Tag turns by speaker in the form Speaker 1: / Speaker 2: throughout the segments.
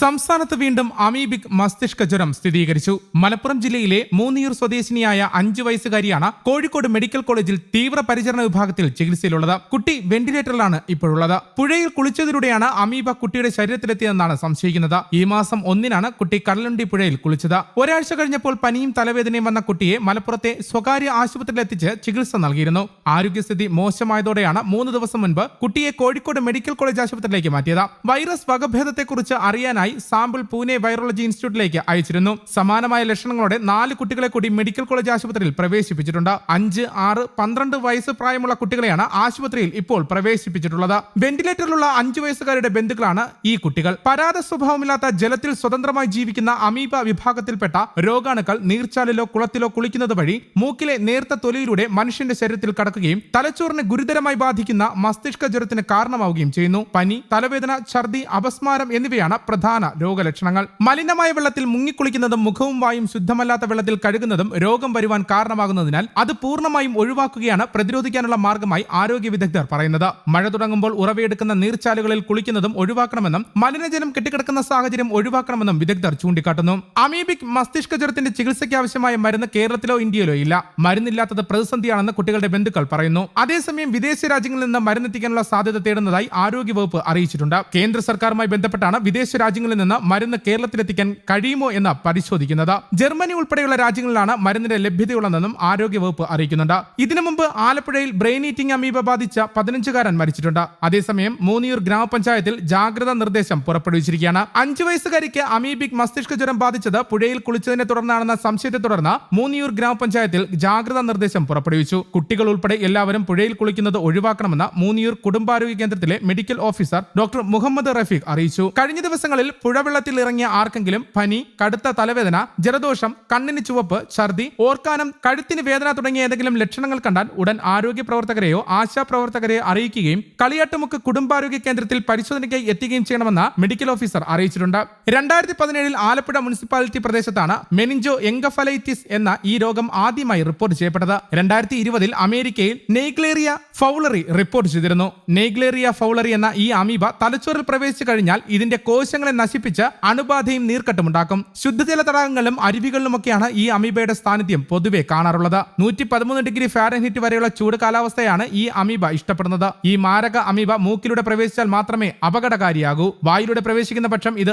Speaker 1: സംസ്ഥാനത്ത് വീണ്ടും അമീബിക് മസ്തിഷ്ക ജ്വരം സ്ഥിരീകരിച്ചു മലപ്പുറം ജില്ലയിലെ മൂന്നിയൂർ സ്വദേശിനിയായ അഞ്ചു വയസ്സുകാരിയാണ് കോഴിക്കോട് മെഡിക്കൽ കോളേജിൽ തീവ്ര പരിചരണ വിഭാഗത്തിൽ ചികിത്സയിലുള്ളത് കുട്ടി വെന്റിലേറ്ററിലാണ് ഇപ്പോഴുള്ളത് പുഴയിൽ കുളിച്ചതിലൂടെയാണ് അമീബ കുട്ടിയുടെ ശരീരത്തിലെത്തിയതെന്നാണ് സംശയിക്കുന്നത് ഈ മാസം ഒന്നിനാണ് കുട്ടി കടലുണ്ടി പുഴയിൽ കുളിച്ചത് ഒരാഴ്ച കഴിഞ്ഞപ്പോൾ പനിയും തലവേദനയും വന്ന കുട്ടിയെ മലപ്പുറത്തെ സ്വകാര്യ ആശുപത്രിയിലെത്തിച്ച് ചികിത്സ നൽകിയിരുന്നു ആരോഗ്യസ്ഥിതി മോശമായതോടെയാണ് മൂന്ന് ദിവസം മുൻപ് കുട്ടിയെ കോഴിക്കോട് മെഡിക്കൽ കോളേജ് ആശുപത്രിയിലേക്ക് മാറ്റിയത് വൈറസ് വകഭേദത്തെക്കുറിച്ച് അറിയാൻ പഠിക്കാനായി സാമ്പിൾ പൂനെ വൈറോളജി ഇൻസ്റ്റിറ്റ്യൂട്ടിലേക്ക് അയച്ചിരുന്നു സമാനമായ ലക്ഷണങ്ങളോടെ നാല് കുട്ടികളെ കൂടി മെഡിക്കൽ കോളേജ് ആശുപത്രിയിൽ പ്രവേശിപ്പിച്ചിട്ടുണ്ട് അഞ്ച് ആറ് പന്ത്രണ്ട് വയസ്സ് പ്രായമുള്ള കുട്ടികളെയാണ് ആശുപത്രിയിൽ ഇപ്പോൾ പ്രവേശിപ്പിച്ചിട്ടുള്ളത് വെന്റിലേറ്ററിലുള്ള അഞ്ചു വയസ്സുകാരുടെ ബന്ധുക്കളാണ് ഈ കുട്ടികൾ പരാത സ്വഭാവമില്ലാത്ത ജലത്തിൽ സ്വതന്ത്രമായി ജീവിക്കുന്ന അമീബ വിഭാഗത്തിൽപ്പെട്ട രോഗാണുക്കൾ നീർച്ചാലിലോ കുളത്തിലോ കുളിക്കുന്നത് വഴി മൂക്കിലെ നേർത്ത തൊലിയിലൂടെ മനുഷ്യന്റെ ശരീരത്തിൽ കടക്കുകയും തലച്ചോറിനെ ഗുരുതരമായി ബാധിക്കുന്ന മസ്തിഷ്ക ജ്വരത്തിന് കാരണമാവുകയും ചെയ്യുന്നു പനി തലവേദന ഛർദി അപസ്മാരം എന്നിവയാണ് പ്രധാന പ്രധാന രോഗലക്ഷണങ്ങൾ മലിനമായ വെള്ളത്തിൽ മുങ്ങിക്കുളിക്കുന്നതും മുഖവും വായും ശുദ്ധമല്ലാത്ത വെള്ളത്തിൽ കഴുകുന്നതും രോഗം വരുവാൻ കാരണമാകുന്നതിനാൽ അത് പൂർണ്ണമായും ഒഴിവാക്കുകയാണ് പ്രതിരോധിക്കാനുള്ള മാർഗമായി ആരോഗ്യ വിദഗ്ധർ പറയുന്നത് മഴ തുടങ്ങുമ്പോൾ ഉറവയെടുക്കുന്ന നീർച്ചാലുകളിൽ കുളിക്കുന്നതും ഒഴിവാക്കണമെന്നും മലിനജലം കെട്ടിക്കിടക്കുന്ന സാഹചര്യം ഒഴിവാക്കണമെന്നും വിദഗ്ധർ ചൂണ്ടിക്കാട്ടുന്നു അമീബിക് മസ്തിഷ്ക ജ്വരത്തിന്റെ ചികിത്സയ്ക്കാവശ്യമായ മരുന്ന് കേരളത്തിലോ ഇന്ത്യയിലോ ഇല്ല മരുന്നില്ലാത്തത് പ്രതിസന്ധിയാണെന്ന് കുട്ടികളുടെ ബന്ധുക്കൾ പറയുന്നു അതേസമയം വിദേശ രാജ്യങ്ങളിൽ നിന്ന് മരുന്നെത്തിക്കാനുള്ള സാധ്യത തേടുന്നതായി ആരോഗ്യവകുപ്പ് അറിയിച്ചിട്ടുണ്ട് കേന്ദ്ര സർക്കാരുമായി ബന്ധപ്പെട്ടാണ് വിദേശ രാജ്യങ്ങളിൽ നിന്ന് മരുന്ന് കേരളത്തിലെത്തിക്കാൻ കഴിയുമോ എന്ന് പരിശോധിക്കുന്നത് ജർമ്മനി ഉൾപ്പെടെയുള്ള രാജ്യങ്ങളിലാണ് മരുന്നിന്റെ ലഭ്യതയുള്ളതെന്നും ആരോഗ്യവകുപ്പ് അറിയിക്കുന്നുണ്ട് ഇതിനു മുമ്പ് ആലപ്പുഴയിൽ ബ്രെയിൻ ഈറ്റിംഗ് അമീബ ബാധിച്ച പതിനഞ്ചുകാരൻ മരിച്ചിട്ടുണ്ട് അതേസമയം മൂന്നിയൂർ ഗ്രാമപഞ്ചായത്തിൽ ജാഗ്രതാ നിർദ്ദേശം പുറപ്പെടുവിച്ചിരിക്കുകയാണ് അഞ്ചു വയസ്സുകാരിക്ക് അമീബിക് മസ്തിഷ്ക ജ്വരം ബാധിച്ചത് പുഴയിൽ കുളിച്ചതിനെ തുടർന്നാണെന്ന സംശയത്തെ തുടർന്ന് മൂന്നിയൂർ ഗ്രാമപഞ്ചായത്തിൽ ജാഗ്രതാ നിർദ്ദേശം പുറപ്പെടുവിച്ചു കുട്ടികൾ ഉൾപ്പെടെ എല്ലാവരും പുഴയിൽ കുളിക്കുന്നത് ഒഴിവാക്കണമെന്ന് മൂന്നിയൂർ കുടുംബാരോഗ്യ കേന്ദ്രത്തിലെ medical officer doctor Muhammad Rafeeq അറിയിച്ചു കഴിഞ്ഞ ദിവസങ്ങളിൽ പുഴവെള്ളത്തിൽ ഇറങ്ങിയ ആർക്കെങ്കിലും പനി കടുത്ത തലവേദന ജലദോഷം കണ്ണിന് ചുവപ്പ് ഛർദി ഓർക്കാനം കഴുത്തിന് വേദന തുടങ്ങിയ ഏതെങ്കിലും ലക്ഷണങ്ങൾ കണ്ടാൽ ഉടൻ ആരോഗ്യ പ്രവർത്തകരെയോ ആശാ പ്രവർത്തകരെയോ അറിയിക്കുകയും കളിയാട്ടുമുക്ക് കുടുംബാരോഗ്യ കേന്ദ്രത്തിൽ പരിശോധനയ്ക്ക് എത്തുകയും ചെയ്യണമെന്ന് മെഡിക്കൽ ഓഫീസർ അറിയിച്ചിട്ടുണ്ട് രണ്ടായിരത്തി പതിനേഴിൽ ആലപ്പുഴ മുനിസിപ്പാലിറ്റി പ്രദേശത്താണ് മെനിഞ്ചോ എങ്കഫലൈറ്റിസ് എന്ന ഈ രോഗം ആദ്യമായി റിപ്പോർട്ട് ചെയ്യപ്പെട്ടത് രണ്ടായിരത്തി ഇരുപതിൽ അമേരിക്കയിൽ നെയ്ഗ്ലേറിയ ഫൗളറി റിപ്പോർട്ട് ചെയ്തിരുന്നു നെയ്ഗ്ലേറിയ ഫൗളറി എന്ന ഈ അമീബ തലച്ചോറിൽ പ്രവേശിച്ചു കഴിഞ്ഞാൽ ഇതിന്റെ കോശങ്ങളെ നശിപ്പിച്ച് അണുബാധയും നീർക്കെട്ടുമുണ്ടാക്കും ശുദ്ധജല തടാകങ്ങളിലും അരുവികളിലുമൊക്കെയാണ് ഈ അമീബയുടെ സാന്നിധ്യം പൊതുവെ കാണാറുള്ളത് നൂറ്റി പതിമൂന്ന് ഡിഗ്രി ഫാരൻഹീറ്റ് വരെയുള്ള ചൂട് കാലാവസ്ഥയാണ് ഈ അമീബ ഇഷ്ടപ്പെടുന്നത് ഈ മാരക അമീബ മൂക്കിലൂടെ പ്രവേശിച്ചാൽ മാത്രമേ അപകടകാരിയാകൂ വായിലൂടെ പ്രവേശിക്കുന്ന പക്ഷം ഇത്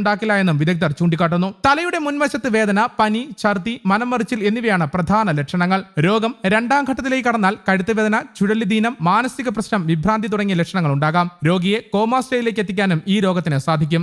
Speaker 1: ഉണ്ടാക്കില്ല എന്നും വിദഗ്ധർ ചൂണ്ടിക്കാട്ടുന്നു തലയുടെ മുൻവശത്ത് വേദന പനി ഛർദി മനംമറിച്ചിൽ എന്നിവയാണ് പ്രധാന ലക്ഷണങ്ങൾ രോഗം രണ്ടാം ഘട്ടത്തിലേക്ക് കടന്നാൽ വേദന ചുഴലിദീനം മാനസിക പ്രശ്നം വിഭ്രാന്തി തുടങ്ങിയ ലക്ഷണങ്ങൾ ഉണ്ടാകാം രോഗിയെ കോമാസ്റ്റയിലേക്ക് എത്തിക്കാനും ഈ രോഗത്തിന് സാധിക്കും